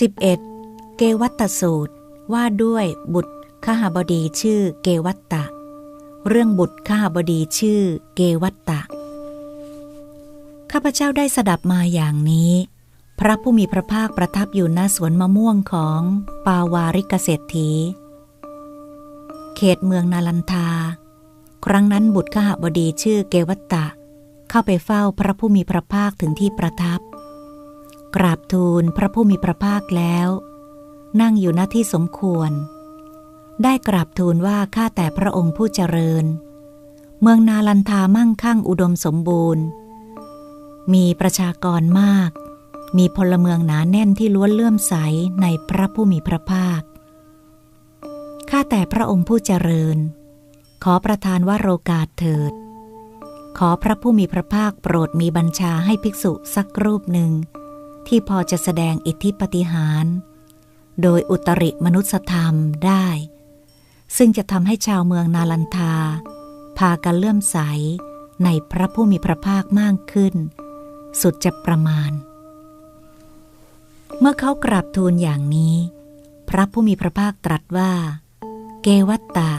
11. เกวัตตสูตรว่าด้วยบุตรขหบดีชื่อเกวัตตะ เรื่องบุตรขหบดีชื่อเกวัตตะ ข้าพเจ้าได้สดับมาอย่างนี้ พระผู้มีพระภาคประทับอยู่ณสวนมะม่วงของปาวาริกเศรษฐี เขตเมืองนาลันทา ครั้งนั้นบุตรขหบดีชื่อเกวัตตะ เข้าไปเฝ้าพระผู้มีพระภาคถึงที่ประทับ กราบทูลพระผู้มีพระภาคแล้ว นั่งอยู่ณที่สมควร ได้กราบทูลว่าข้าแต่พระองค์ผู้เจริญ เมืองนาลันทามั่งคั่งอุดมสมบูรณ์ มีประชากรมาก มีพลเมืองหนาแน่นที่ล้วนเลื่อมใสในพระผู้มีพระภาคข้าแต่พระองค์ผู้เจริญ ขอประทานว่าโรกาสเถิด ขอพระผู้มีพระภาคโปรดมีบัญชาให้ภิกษุสักรูปหนึ่ง ที่พอจะแสดงอิทธิปฏิหาร โดยอุตริมนุสธรรมได้ ซึ่งจะทำให้ชาวเมืองนาลันทา พากันเลื่อมใสในพระผู้มีพระภาคมากขึ้น สุดจะประมาณ เมื่อเขากราบทูลอย่างนี้ พระผู้มีพระภาคตรัสว่า เกวัตตะ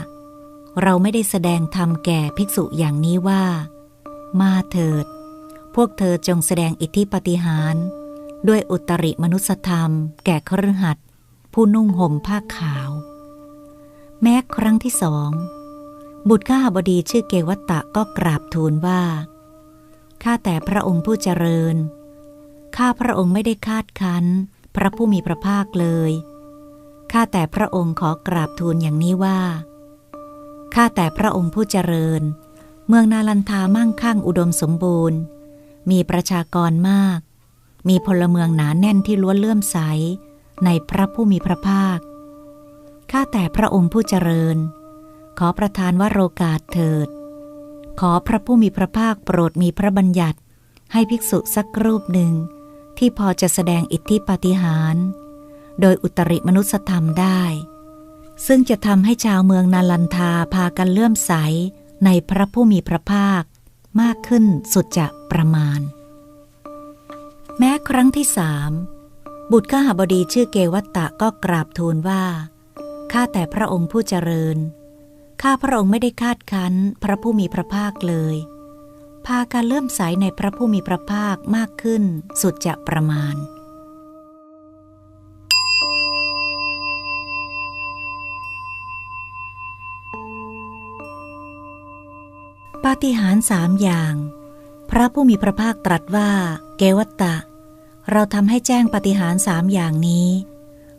เราไม่ได้แสดงธรรมแก่ภิกษุอย่างนี้ว่า มาเถิด พวกเธอจงแสดงอิทธิปฏิหาร ด้วยอุตริมนุสธรรม แก่ครหัดผู้นุ่งห่มผ้าขาว แม้ครั้งที่สอง บุตรข้าบดีชื่อเกวัตตะก็กราบทูลว่า ข้าแต่พระองค์ผู้เจริญ ข้าพระองค์ไม่ได้คาดคั้น พระผู้มีพระภาคเลย ข้าแต่พระองค์ขอกราบทูลอย่างนี้ว่า ข้าแต่พระองค์ผู้เจริญ เมืองนาลันทามั่งคั่งอุดมสมบูรณ์ มีประชากรมาก มีพลเมืองหนาแน่นที่ล้วนเลื่อมใส ในพระผู้มีพระภาค ข้าแต่พระองค์ผู้เจริญ ขอประทานว่าโรกาสเถิด ขอพระผู้มีพระภาคโปรดมีพระบัญญัติ ให้ภิกษุสักรูปหนึ่ง ที่พอจะแสดงอิทธิปาฏิหารโดยอุตริมนุสธรรมได้ ซึ่งจะทำให้ชาวเมืองนาลันทาพากันเลื่อมใสในพระผู้มีพระภาคมากขึ้นสุดจะประมาณ แม้ครั้งที่สามบุตรข้าหบดีชื่อเกวัตตะก็กราบทูลว่า ข้าแต่พระองค์ผู้เจริญ ข้าพระองค์ไม่ได้คาดคั้นพระผู้มีพระภาคเลย พาการเลื่อมใสในพระผู้มีพระภาคมากขึ้นสุดจะประมาณ ปาฏิหาริย์สามอย่าง พระผู้มีพระภาคตรัสว่า เกวัตตะ เราทำให้แจ้งปฏิหารสามอย่างนี้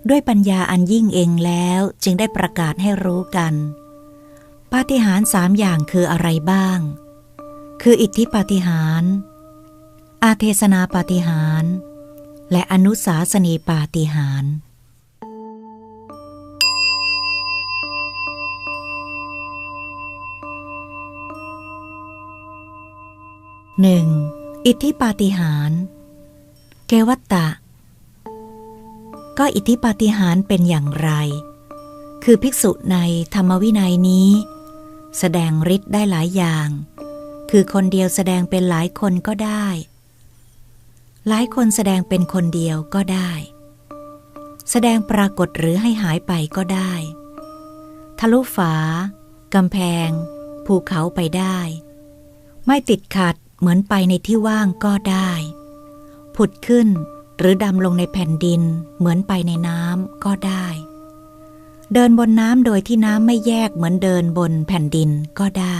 ด้วยปัญญาอันยิ่งเองแล้วจึงได้ประกาศให้รู้กันปาฏิหารสามอย่างคืออะไรบ้าง คืออิทธิปาฏิหาร อาเทศนาปาฏิหาร และอนุสาสนีปาฏิหาริ หนึ่งอิทธิปาฏิหารเกวัตตะ ก็อิทธิปาฏิหารเป็นอย่างไร คือภิกษุในธรรมวินัยนี้ แสดงฤทธิ์ได้หลายอย่าง คือคนเดียวแสดงเป็นหลายคนก็ได้ หลายคนแสดงเป็นคนเดียวก็ได้ แสดงปรากฏหรือให้หายไปก็ได้ ทะลุฝากำแพง ภูเขาไปได้ ไม่ติดขัด เหมือนไปในที่ว่างก็ได้ ผุดขึ้นหรือดำลงในแผ่นดิน เหมือนไปในน้ำก็ได้ เดินบนน้ำโดยที่น้ำไม่แยกเหมือนเดินบนแผ่นดินก็ได้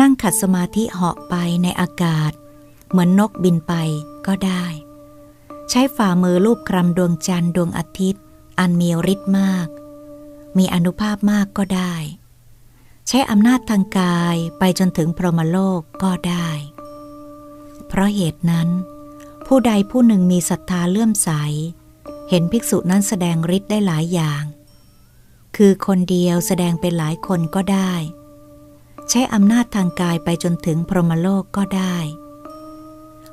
นั่งขัดสมาธิเหาะไปในอากาศ เหมือนนกบินไปก็ได้ ใช้ฝ่ามือลูบคลำดวงจันทร์ดวงอาทิตย์ อันมีฤทธิ์มาก มีอนุภาพมากก็ได้ ใช้อำนาจทางกายไปจนถึงพรหมโลกก็ได้ เพราะเหตุนั้น ผู้ใดผู้หนึ่งมีศรัทธาเลื่อมใส เห็นภิกษุนั้นแสดงฤทธิ์ได้หลายอย่าง คือคนเดียวแสดงเป็นหลายคนก็ได้ ใช้อำนาจทางกายไปจนถึงพรหมโลกก็ได้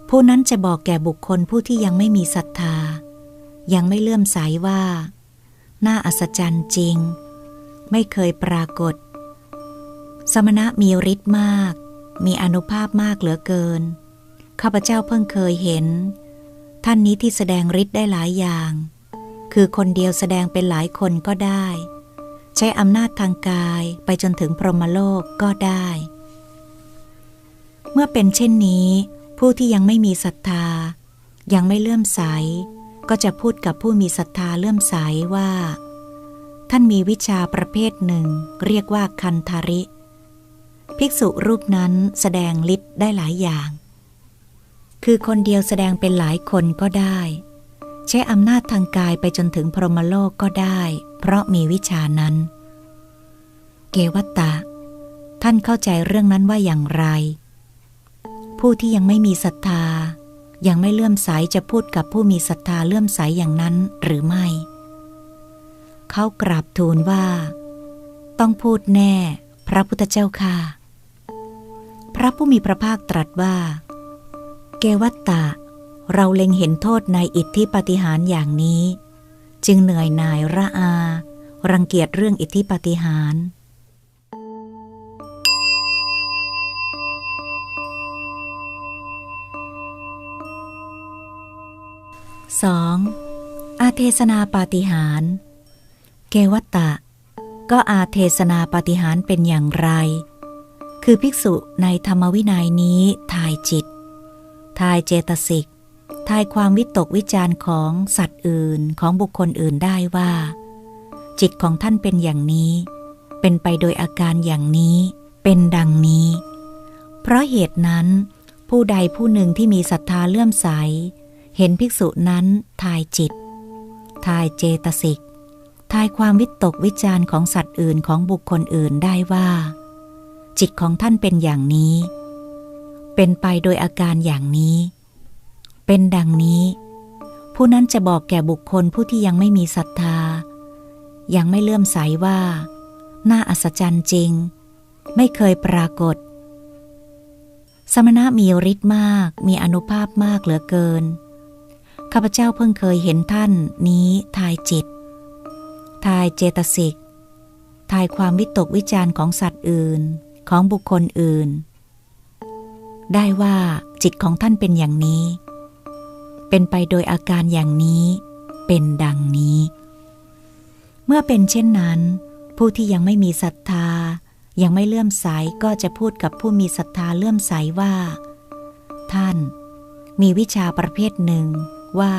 ผู้นั้นจะบอกแก่บุคคลผู้ที่ยังไม่มีศรัทธา ยังไม่เลื่อมใสว่า น่าอัศจรรย์จริง ไม่เคยปรากฏ สมณะมีฤทธิ์มาก มีอนุภาพมากเหลือเกิน ข้าพเจ้าเพิ่งเคยเห็น ท่านนี้ที่แสดงฤทธิ์ได้หลายอย่าง คือคนเดียวแสดงเป็นหลายคนก็ได้ ใช้อำนาจทางกายไปจนถึงพรหมโลกก็ได้ เมื่อเป็นเช่นนี้ ผู้ที่ยังไม่มีศรัทธา ยังไม่เลื่อมใส ก็จะพูดกับผู้มีศรัทธาเลื่อมใสว่าท่านมีวิชาประเภทหนึ่ง เรียกว่าคันธาริ ภิกษุรูปนั้นแสดงฤทธิ์ได้หลายอย่าง คือคนเดียวแสดงเป็นหลายคนก็ได้ ใช้อำนาจทางกายไปจนถึงพรหมโลกก็ได้ เพราะมีวิชานั้น เกวัตตะ ท่านเข้าใจเรื่องนั้นว่าอย่างไร ผู้ที่ยังไม่มีศรัทธา ยังไม่เลื่อมใสจะพูดกับผู้มีศรัทธาเลื่อมใสอย่างนั้นหรือไม่ เขากราบทูลว่า ต้องพูดแน่ พระพุทธเจ้าค่ะ พระผู้มีพระภาคตรัสว่า เกวัตตะ เราเล็งเห็นโทษในอิทธิปฏิหารอย่างนี้ จึงเหนื่อยหน่ายระอา รังเกียจเรื่องอิทธิปฏิหาร 2. อาเทศนาปาฏิหาร เกวัตตะ ก็อาเทศนาปาฏิหารเป็นอย่างไร คือภิกษุในธรรมวินัยนี้ทายจิต ทายเจตสิก ทายความวิตกวิจารของสัตว์อื่นของบุคคลอื่นได้ว่า จิตของท่านเป็นอย่างนี้ เป็นไปโดยอาการอย่างนี้ เป็นดังนี้ เพราะเหตุนั้น ผู้ใดผู้หนึ่งที่มีศรัทธาเลื่อมใส เห็นภิกษุนั้นทายจิต ทายเจตสิก ทายความวิตกวิจารของสัตว์อื่นของบุคคลอื่นได้ว่า จิตของท่านเป็นอย่างนี้ เป็นไปโดยอาการอย่างนี้ เป็นดังนี้ ผู้นั้นจะบอกแก่บุคคลผู้ที่ยังไม่มีศรัทธา ยังไม่เลื่อมใสว่า น่าอัศจรรย์จริง ไม่เคยปรากฏ สมณะมีฤทธิ์มาก มีอนุภาพมากเหลือเกิน ข้าพเจ้าเพิ่งเคยเห็นท่านนี้ทายจิต ทายเจตสิกทายความวิตกวิจารณ์ของสัตว์อื่น ของบุคคลอื่น ได้ว่าจิตของท่านเป็นอย่างนี้ เป็นไปโดยอาการอย่างนี้เป็นดังนี้ เมื่อเป็นเช่นนั้น ผู้ที่ยังไม่มีศรัทธา ยังไม่เลื่อมใสก็จะพูดกับผู้มีศรัทธาเลื่อมใสว่า ท่าน มีวิชาประเภทหนึ่งว่า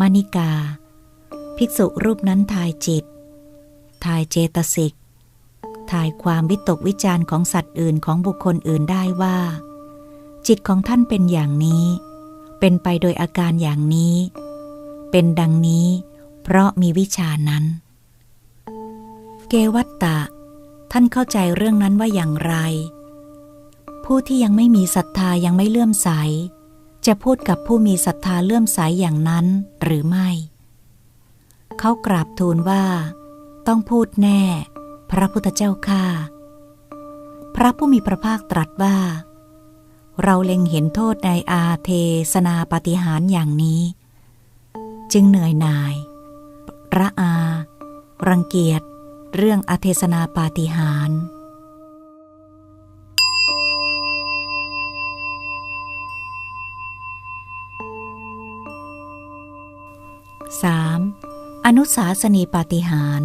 มานิกา ภิกษุรูปนั้นทายจิต ทายเจตสิก ทายความวิตกวิจารของสัตว์อื่นของบุคคลอื่นได้ว่า จิตของท่านเป็นอย่างนี้ เป็นไปโดยอาการอย่างนี้ เป็นดังนี้ เพราะมีวิชานั้น เกวัตตะ ท่านเข้าใจเรื่องนั้นว่าอย่างไร ผู้ที่ยังไม่มีศรัทธายังไม่เลื่อมใส จะพูดกับผู้มีศรัทธาเลื่อมใสอย่างนั้นหรือไม่ เขากราบทูลว่า ต้องพูดแน่ พระพุทธเจ้าข้าพระผู้มีพระภาคตรัสว่า เราเล็งเห็นโทษในอาเทศนาปฏิหารอย่างนี้ จึงเหนื่อยหน่าย ระอา รังเกียจ เรื่องอาเทศนาปาฏิหาร 3. อนุสาสนีปาฏิหาร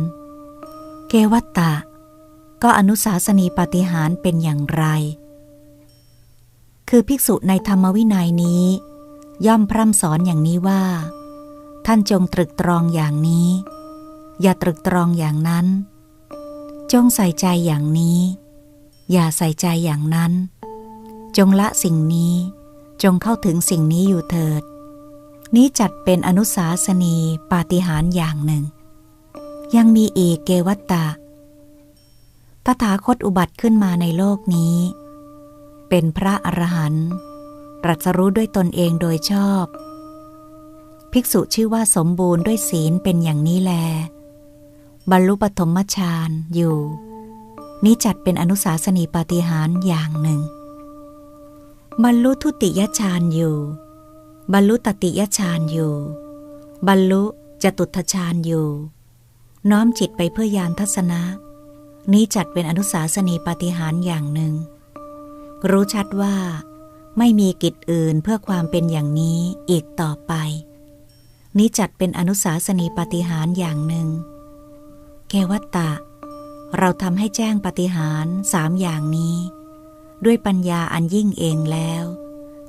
เกวัตตะ ก็อนุสาสนีปฏิหารเป็นอย่างไร คือภิกษุในธรรมวินัยนี้ ย่อมพร่ำสอนอย่างนี้ว่า ท่านจงตรึกตรองอย่างนี้ อย่าตรึกตรองอย่างนั้น จงใส่ใจอย่างนี้ อย่าใส่ใจอย่างนั้น จงละสิ่งนี้ จงเข้าถึงสิ่งนี้อยู่เถิด นี้จัดเป็นอนุสาสนีปาฏิหาริย์อย่างหนึ่ง ยังมีอีกเกวัตตาตถาคตอุบัติขึ้นมาในโลกนี้ เป็นพระอรหันต์ตรัสรู้ด้วยตนเองโดยชอบ ภิกษุชื่อว่าสมบูรณ์ด้วยศีลเป็นอย่างนี้แล บรรลุปฐมฌานอยู่ นี้จัดเป็นอนุสาสนีปาฏิหารอย่างหนึ่ง บรรลุทุติยฌานอยู่ บรรลุตติยฌานอยู่ บรรลุจตุทฌานอยู่ น้อมจิตไปเพื่อยานทัศนะ นี้จัดเป็นอนุสาสนีปฏิหารอย่างหนึ่ง รู้ชัดว่า ไม่มีกิจอื่นเพื่อความเป็นอย่างนี้อีกต่อไป นี้จัดเป็นอนุสาสนีปฏิหารอย่างหนึ่งเกวัตตะ เราทำให้แจ้งปฏิหารสามอย่างนี้ ด้วยปัญญาอันยิ่งเองแล้ว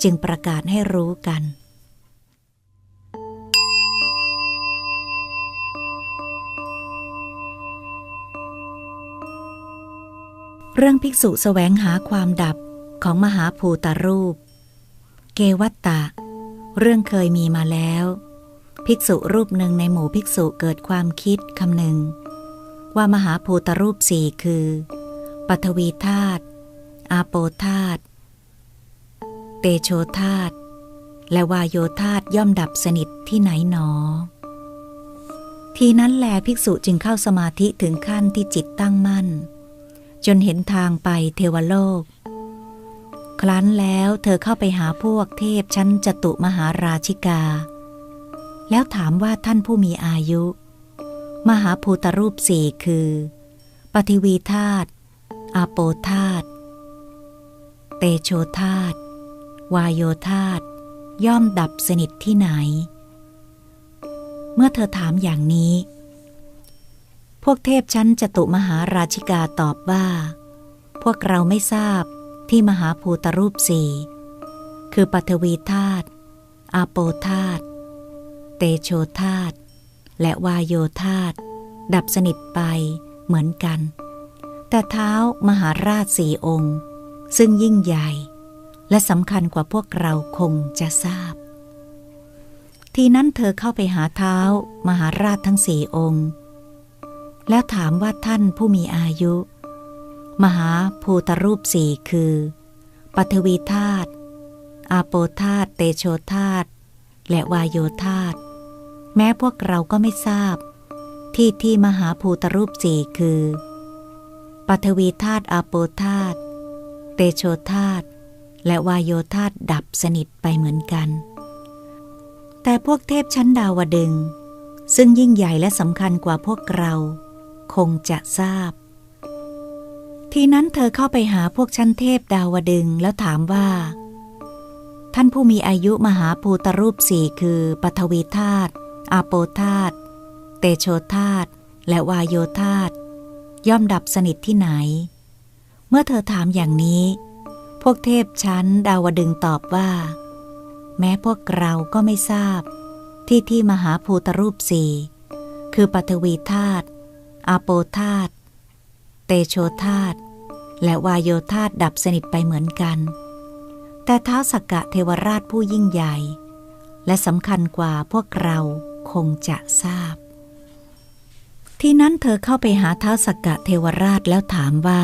จึงประกาศให้รู้กัน เรื่องภิกษุสแสวงหาความดับของมหาภูตรูป เกวัตตะ เรื่องเคยมีมาแล้ว ภิกษุรูปหนึ่งในหมู่ภิกษุเกิดความคิดคำหนึ่ง ว่ามหาภูตรูปสี่คือปัทวีธาตุอาโปธาตุเตโชธาตุและวายโยธาตุย่อมดับสนิทที่ไหนหนอ ทีนั้นแลภิกษุจึงเข้าสมาธิถึงขั้นที่จิตตั้งมั่น จนเห็นทางไปเทวโลก ครั้นแล้วเธอเข้าไปหาพวกเทพชั้นจตุมหาราชิกา แล้วถามว่าท่านผู้มีอายุ มหาภูตรูปสี่คือ ปฏิวีธาตุอาโปธาตุเตโชธาตุวายโยธาตุย่อมดับสนิทที่ไหน เมื่อเธอถามอย่างนี้ พวกเทพชั้นจตุมหาราชิกาตอบว่า พวกเราไม่ทราบที่มหาภูตรูปสี่คือปัทวีธาตุอาโปธาตุเตโชธาตุและวายโยธาตุดับสนิทไปเหมือนกัน แต่เท้ามหาราชสี่องค์ ซึ่งยิ่งใหญ่ และสำคัญกว่าพวกเราคงจะทราบ ทีนั้นเธอเข้าไปหาเท้ามหาราชทั้งสี่องค์ แล้วถามว่าท่านผู้มีอายุ มหาภูตรูปสี่คือปัทวีธาตุอาโปธาตุเตโชธาตุและวายโยธาตุแม้พวกเราก็ไม่ทราบ ที่ที่มหาภูตรูปสี่คือปัทวีธาตุอาโปธาตุเตโชธาตุและวายโยธาตุดับสนิทไปเหมือนกัน แต่พวกเทพชั้นดาวดึง ซึ่งยิ่งใหญ่และสำคัญกว่าพวกเรา คงจะทราบ ทีนั้นเธอเข้าไปหาพวกชั้นเทพดาวดึงแล้วถามว่า ท่านผู้มีอายุมหาภูตรูปสี่คือปฐวีธาตุอาโปธาตุเตโชธาตุและวายโยธาตุย่อมดับสนิทที่ไหน เมื่อเธอถามอย่างนี้ พวกเทพชั้นดาวดึงตอบว่า แม้พวกเราก็ไม่ทราบ ที่ที่มหาภูตรูปสี่คือปฐวีธาตุ อาโปธาตเตโชธาตและวายโยธาตดับสนิทไปเหมือนกัน แต่เท้าสักกะเทวราชผู้ยิ่งใหญ่ และสำคัญกว่าพวกเราคงจะทราบ ที่นั้นเธอเข้าไปหาเท้าสักกะเทวราชแล้วถามว่า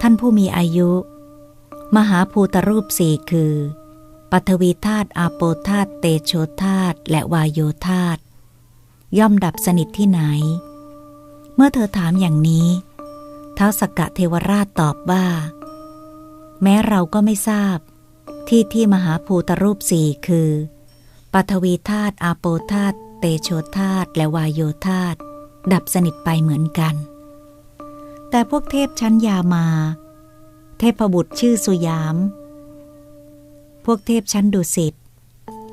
ท่านผู้มีอายุ มหาภูตรูปสี่คือปัทวีธาตุอาโปธาตุเตโชธาตุและวายโยธาตุย่อมดับสนิทที่ไหน เมื่อเธอถามอย่างนี้ท้าวสักกะเทวราชตอบว่า แม้เราก็ไม่ทราบ ที่ที่มหาภูตรูปสี่คือปัทวีธาตุอาโปธาตุเตโชธาตุและวายโยธาตุดับสนิทไปเหมือนกัน แต่พวกเทพชั้นยามา เทพบุตรชื่อสุยาม พวกเทพชั้นดุสิต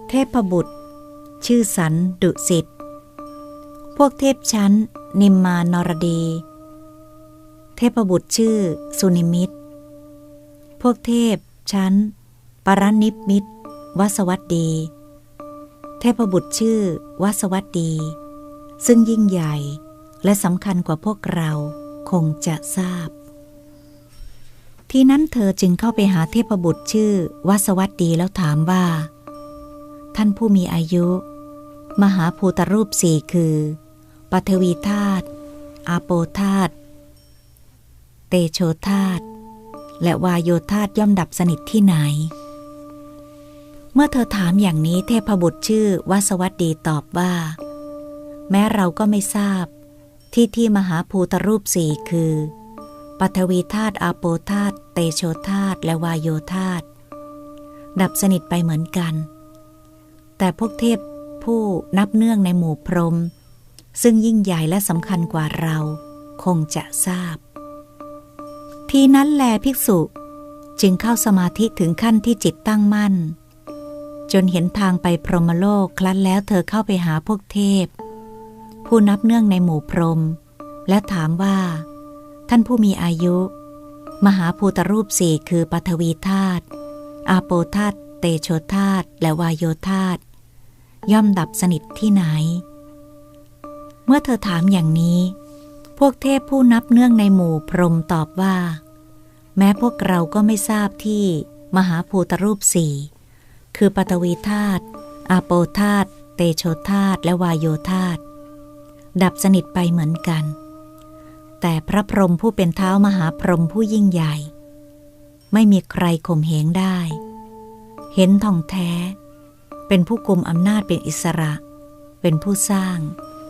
เทพบุตร ชื่อสันดุสิต พวกเทพชั้น นิมมานรดี เทพบุตรชื่อ สุนิมิต พวกเทพ ชั้น ปรนิพมิตวสวัสดี เทพบุตรชื่อวสวัสดี ซึ่งยิ่งใหญ่และสำคัญกว่าพวกเราคงจะทราบ ที่นั้นเธอจึงเข้าไปหาเทพบุตรชื่อวสวัสดีแล้วถามว่า ท่านผู้มีอายุ มหาภูตรูปสี่คือ ปัทวีธาตุอาโปธาตุเตโชธาตุและวายโยธาตุย่อมดับสนิทที่ไหน เมื่อเธอถามอย่างนี้เทพบุตรชื่อวสวัสดีตอบว่า แม้เราก็ไม่ทราบ ที่ที่มหาภูตรูปสี่คือปัทวีธาตุอาโปธาตุเตโชธาตุและวายโยธาตุดับสนิทไปเหมือนกัน แต่พวกเทพผู้นับเนื่องในหมู่พรหม ซึ่งยิ่งใหญ่และสำคัญกว่าเรา คงจะทราบ ทีนั้นแลภิกษุจึงเข้าสมาธิถึงขั้นที่จิตตั้งมั่น จนเห็นทางไปพรหมโลกคลั้นแล้วเธอเข้าไปหาพวกเทพ ผู้นับเนื่องในหมู่พรหมและถามว่า ท่านผู้มีอายุ มหาภูตรูปสี่คือปฐวีธาตุอาโปธาตุเตโชธาตุและวายโยธาตุย่อมดับสนิทที่ไหน เมื่อเธอถามอย่างนี้ พวกเทพผู้นับเนื่องในหมู่พรหมตอบว่า แม้พวกเราก็ไม่ทราบที่มหาภูตรูปสี่คือปฐวีธาตุอาโปธาตุเตโชธาตุและวายโยธาตุดับสนิทไปเหมือนกัน แต่พระพรหมผู้เป็นเท้ามหาพรหมผู้ยิ่งใหญ่ ไม่มีใครข่มเหงได้ เห็นทองแท้ เป็นผู้กุมอำนาจเป็นอิสระ เป็นผู้สร้าง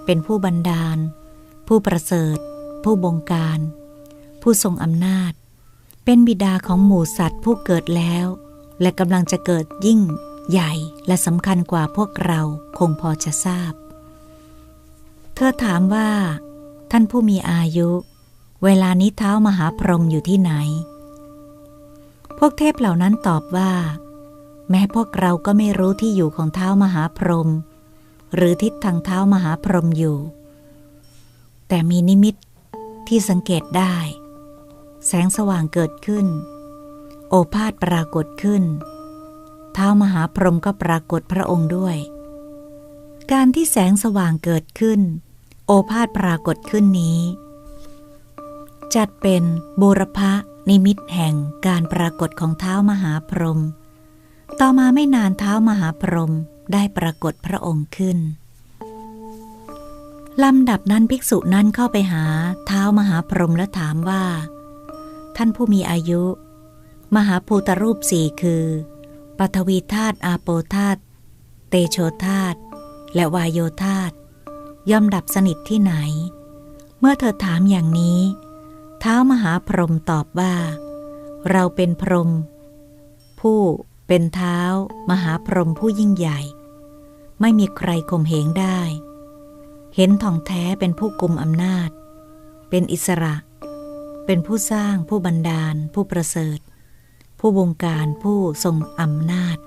เป็นผู้บันดาล ผู้ประเสริฐ ผู้บงการ ผู้ทรงอำนาจ เป็นบิดาของหมู่สัตว์ผู้เกิดแล้ว และกำลังจะเกิดยิ่งใหญ่และสำคัญกว่าพวกเราคงพอจะทราบ เธอถามว่า ท่านผู้มีอายุ เวลานี้เท้ามหาพรหมอยู่ที่ไหน พวกเทพเหล่านั้นตอบว่า แม้พวกเราก็ไม่รู้ที่อยู่ของเท้ามหาพรหม หรือทิศทางเท้ามหาพรหมอยู่ แต่มีนิมิตที่สังเกตได้ แสงสว่างเกิดขึ้น โอภาษปรากฏขึ้น เท้ามหาพรหมก็ปรากฏพระองค์ด้วย การที่แสงสว่างเกิดขึ้น โอภาษปรากฏขึ้นนี้ จัดเป็นบูรพะนิมิตแห่งการปรากฏของเท้ามหาพรหมต่อมาไม่นานเท้ามหาพรหมได้ปรากฏพระองค์ขึ้น ลำดับนั้นภิกษุนั้นเข้าไปหาเท้ามหาพรหมและถามว่า ท่านผู้มีอายุ มหาภูตรูปสี่คือปฐวีธาตุอาโปธาตุเตโชธาตุและวายโยธาตุย่อมดับสนิทที่ไหน เมื่อเธอถามอย่างนี้ เท้ามหาพรหมตอบว่า เราเป็นพรหมผู้ เป็นเท้ามหาพรหมผู้ยิ่งใหญ่ ไม่มีใครข่มเหงได้ เห็นทองแท้เป็นผู้กุมอำนาจ เป็นอิสระ เป็นผู้สร้างผู้บันดาล ผู้ประเสริฐ ผู้บงการผู้ทรงอำนาจ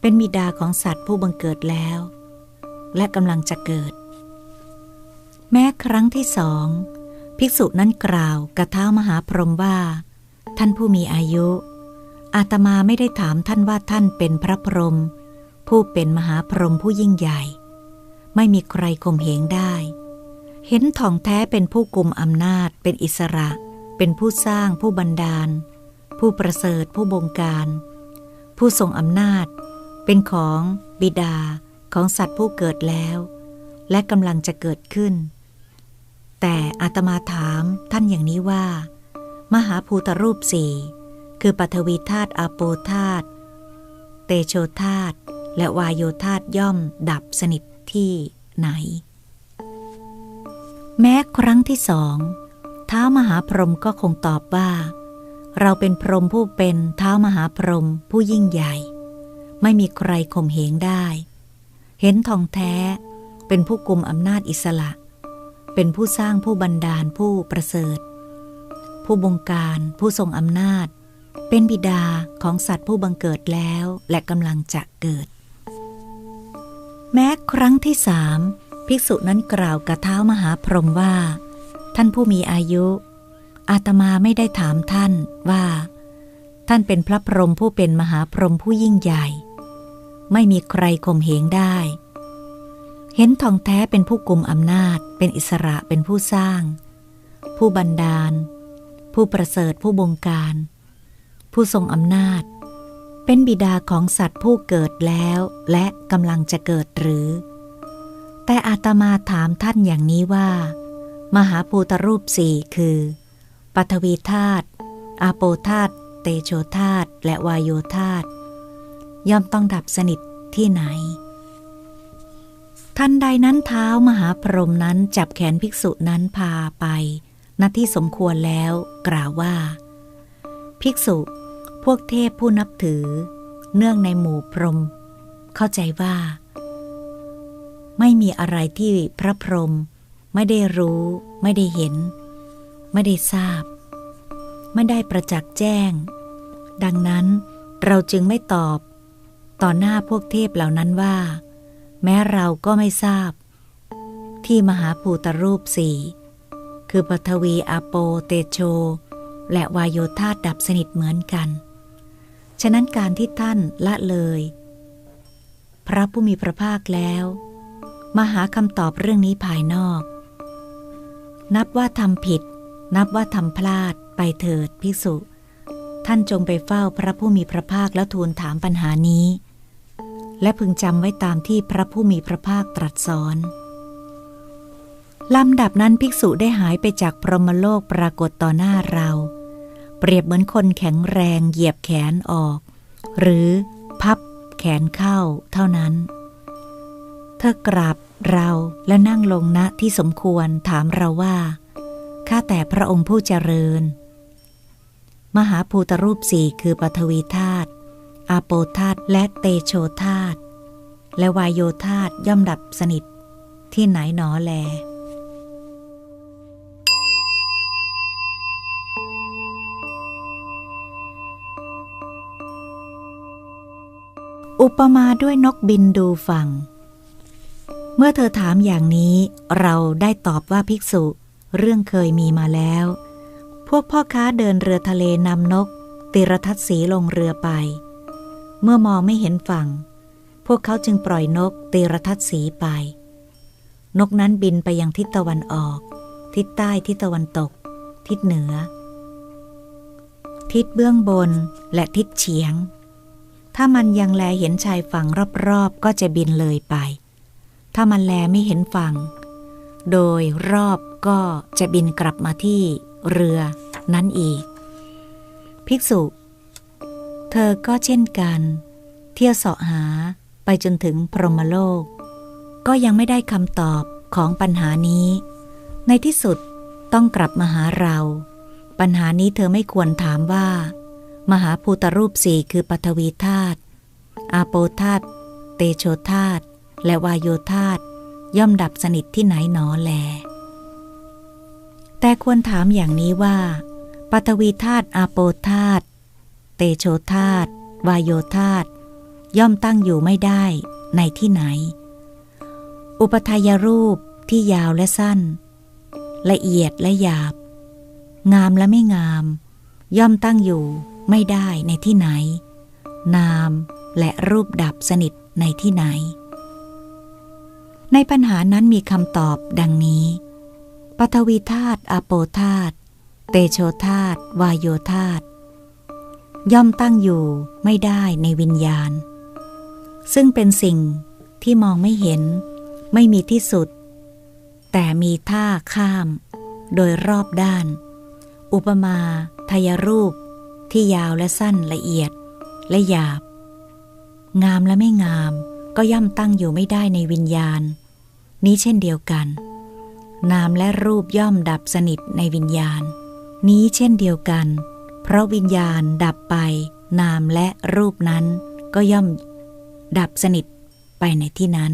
เป็นบิดาของสัตว์ผู้บังเกิดแล้ว และกำลังจะเกิด แม้ครั้งที่สองภิกษุนั้นกล่าวกระเท้ามหาพรหมว่า ท่านผู้มีอายุ อาตมาไม่ได้ถามท่านว่าท่านเป็นพระพรหมผู้เป็นมหาพรหมผู้ยิ่งใหญ่ ไม่มีใครข่มเหงได้ เห็นทองแท้เป็นผู้กุมอำนาจ เป็นอิสระ เป็นผู้สร้างผู้บันดาล ผู้ประเสริฐผู้บงการ ผู้ทรงอำนาจ เป็นของบิดาของสัตว์ผู้เกิดแล้ว และกำลังจะเกิดขึ้น แต่อาตมาถามท่านอย่างนี้ว่า มหาภูตรูปสี่ คือปฐวีธาตุอาโปธาตุเตโชธาตุและวายโยธาตุย่อมดับสนิทที่ไหน แม้ครั้งที่สองเท้ามหาพรหมก็คงตอบว่า เราเป็นพรหมผู้เป็นเท้ามหาพรหมผู้ยิ่งใหญ่ ไม่มีใครข่มเหงได้ เห็นทองแท้เป็นผู้กุมอำนาจอิสระ เป็นผู้สร้างผู้บันดาลผู้ประเสริฐ ผู้บงการผู้ทรงอำนาจ เป็นบิดาของสัตว์ผู้บังเกิดแล้วและกำลังจะเกิด แม้ครั้งที่สามภิกษุนั้นกล่าวกับเท้ามหาพรหมว่า ท่านผู้มีอายุ อาตมาไม่ได้ถามท่านว่า ท่านเป็นพระพรหมผู้เป็นมหาพรหมผู้ยิ่งใหญ่ ไม่มีใครข่มเหงได้ เห็นทองแท้เป็นผู้กุมอำนาจ เป็นอิสระเป็นผู้สร้าง ผู้บันดาล ผู้ประเสริฐผู้บงการ ผู้ทรงอำนาจ เป็นบิดาของสัตว์ผู้เกิดแล้วและกำลังจะเกิดหรือ แต่อาตมาถามท่านอย่างนี้ว่า มหาภูตรูปสี่คือปฐวีธาตุอาโปธาตุเตโชธาตุและวายโยธาตุย่อมต้องดับสนิทที่ไหน ทันใดนั้นเท้ามหาพรหมนั้นจับแขนภิกษุนั้นพาไปณที่สมควรแล้วกล่าวว่า ภิกษุ พวกเทพผู้นับถือ เนื่องในหมู่พรหมเข้าใจว่า ไม่มีอะไรที่พระพรหมไม่ได้รู้ ไม่ได้เห็น ไม่ได้ทราบ ไม่ได้ประจักษ์แจ้ง ดังนั้นเราจึงไม่ตอบ ต่อหน้าพวกเทพเหล่านั้นว่า แม้เราก็ไม่ทราบ ที่มหาภูตรูปสี่คือปฐวีอาโปเตโช และวายโยธาดับสนิทเหมือนกัน ฉะนั้นการที่ท่านละเลย พระผู้มีพระภาคแล้ว มาหาคำตอบเรื่องนี้ภายนอก นับว่าทำผิด นับว่าทำพลาดไปเถิดภิกษุ ท่านจงไปเฝ้าพระผู้มีพระภาคแล้วทูลถามปัญหานี้ และพึงจำไว้ตามที่พระผู้มีพระภาคตรัสสอนลำดับนั้นภิกษุได้หายไปจากพรหมโลกปรากฏต่อหน้าเรา เปรียบเหมือนคนแข็งแรงเหยียบแขนออก หรือพับแขนเข้าเท่านั้น เธอกราบเราและนั่งลงณที่สมควรถามเราว่า ข้าแต่พระองค์ผู้เจริญ มหาภูตรูปสี่คือปฐวีธาตุอาโปธาตุและเตโชธาตุและวายโยธาตุย่อมดับสนิท ที่ไหนหนอแล อุปมาด้วยนกบินดูฝั่ง เมื่อเธอถามอย่างนี้ เราได้ตอบว่าภิกษุ เรื่องเคยมีมาแล้ว พวกพ่อค้าเดินเรือทะเลนำนก ติรทัศสีลงเรือไป เมื่อมองไม่เห็นฝั่ง พวกเขาจึงปล่อยนกติรทัศสีไป นกนั้นบินไปยังทิศตะวันออก ทิศใต้ทิศตะวันตก ทิศเหนือ ทิศเบื้องบนและทิศเฉียง ถ้ามันยังแลเห็นชายฝั่งรอบๆ ก็จะบินเลยไป ถ้ามันแลไม่เห็นฝั่ง โดยรอบก็จะบินกลับมาที่เรือนั้นอีก ภิกษุ เธอก็เช่นกัน เที่ยวเสาะหาไปจนถึงพรหมโลก ก็ยังไม่ได้คำตอบของปัญหานี้ ในที่สุดต้องกลับมาหาเรา ปัญหานี้เธอไม่ควรถามว่า มหาภูตรูปสี่คือปฐวีธาตุอาโปธาตุเตโชธาตุและวายโยธาตุย่อมดับสนิทที่ไหนหนอแล แต่ควรถามอย่างนี้ว่าปฐวีธาตุอาโปธาตุเตโชธาตุวายโยธาตุย่อมตั้งอยู่ไม่ได้ในที่ไหน อุปทายรูปที่ยาวและสั้น ละเอียดและหยาบ งามและไม่งาม ย่อมตั้งอยู่ ไม่ได้ในที่ไหน นามและรูปดับสนิทในที่ไหน ในปัญหานั้นมีคำตอบดังนี้ปฐวีธาตุอาโปธาตุเตโชธาตุวายโยธาตุย่อมตั้งอยู่ไม่ได้ในวิญญาณ ซึ่งเป็นสิ่งที่มองไม่เห็น ไม่มีที่สุด แต่มีท่าข้าม โดยรอบด้าน อุปมาทายรูป ที่ยาวและสั้นละเอียด และหยาบ งามและไม่งาม ก็ย่อมตั้งอยู่ไม่ได้ในวิญญาณ นี้เช่นเดียวกัน นามและรูปย่อมดับสนิทในวิญญาณ นี้เช่นเดียวกัน เพราะวิญญาณดับไป นามและรูปนั้นก็ย่อม ดับสนิทไปในที่นั้น